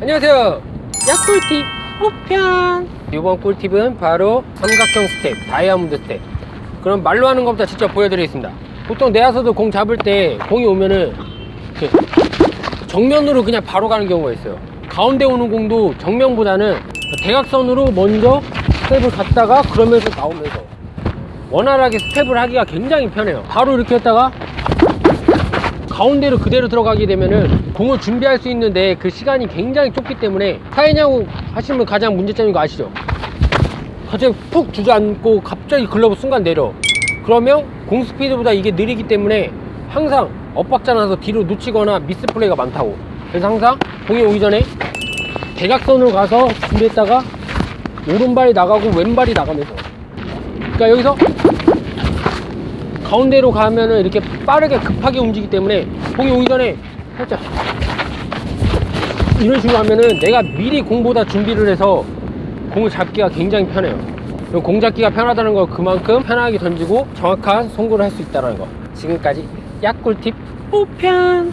안녕하세요. 약꿀팁 5편. 이번 꿀팁은 바로 삼각형 스텝, 다이아몬드 스텝. 그럼 말로 하는 것보다 직접 보여드리겠습니다. 보통 내야서도 공 잡을 때 공이 오면은 이렇게 정면으로 그냥 바로 가는 경우가 있어요. 가운데 오는 공도 정면보다는 대각선으로 먼저 스텝을 갔다가 그러면서 나오면서 원활하게 스텝을 하기가 굉장히 편해요. 바로 이렇게 했다가 가운데로 그대로 들어가게 되면은 공을 준비할 수 있는데 그 시간이 굉장히 좁기 때문에 타이냐고 하시는 분 가장 문제점인 거 아시죠? 갑자기 푹 주저앉고 갑자기 글러브 순간 내려. 그러면 공 스피드보다 이게 느리기 때문에 항상 엇박자 나서 뒤로 놓치거나 미스 플레이가 많다고. 그래서 항상 공이 오기 전에 대각선으로 가서 준비했다가 오른발이 나가고 왼발이 나가면서. 그러니까 여기서 가운데로 가면은 이렇게 빠르게 급하게 움직이기 때문에 공이 오기 전에 살짝 이런 식으로 하면은 내가 미리 공보다 준비를 해서 공을 잡기가 굉장히 편해요. 공 잡기가 편하다는 거 그만큼 편하게 던지고 정확한 송구를 할 수 있다는 거. 지금까지 약꿀팁 5편.